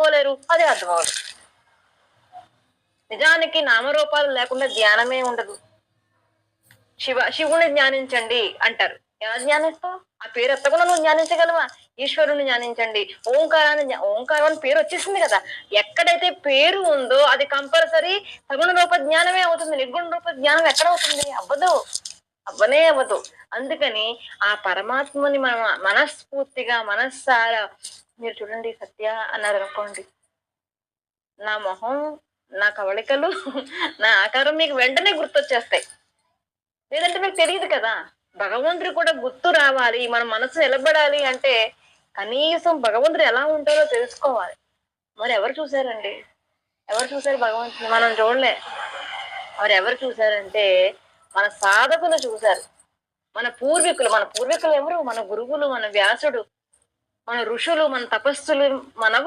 పట్టుకోలేరు అది అర్థం అవ్వదు నిజానికి నామరూపాలు లేకుండా ధ్యానమే ఉండదు. శివ శివుని ధ్యానించండి అంటారు. ఎలా ధ్యానిస్తావు ఆ పేరు ఎత్తకుండా నువ్వు ధ్యానించగలవా? ఈశ్వరుని ధ్యానించండి. ఓంకారాన్ని ఓంకారం అని పేరు వచ్చేసింది కదా. ఎక్కడైతే పేరు ఉందో అది కంపల్సరీ సగుణ రూప జ్ఞానమే అవుతుంది. నిర్గుణ రూప జ్ఞానం ఎక్కడ అవుతుంది? అవ్వదు. అవ్వనే అవ్వదు. అందుకని ఆ పరమాత్మని మనం మనస్ఫూర్తిగా మనస్సారా మీరు చూడండి సత్య అన్నారు అనుకోండి. నా మొహం నా కవళికలు నా ఆకారం మీకు వెంటనే గుర్తొచ్చేస్తాయి. లేదంటే మీకు తెలియదు కదా. భగవంతుడు కూడా గుర్తు రావాలి మన మనసు నిలబడాలి అంటే కనీసం భగవంతుడు ఎలా ఉంటారో తెలుసుకోవాలి. మరి ఎవరు చూసారండి ఎవరు చూసారు భగవంతుని? మనం చూడలే. మరి ఎవరు చూసారంటే మన సాధకులు చూశారు. మన పూర్వీకులు మన పూర్వీకులు ఎవరు? మన గురువులు మన వ్యాసుడు. మన ఋషులు మన తపస్సులు మన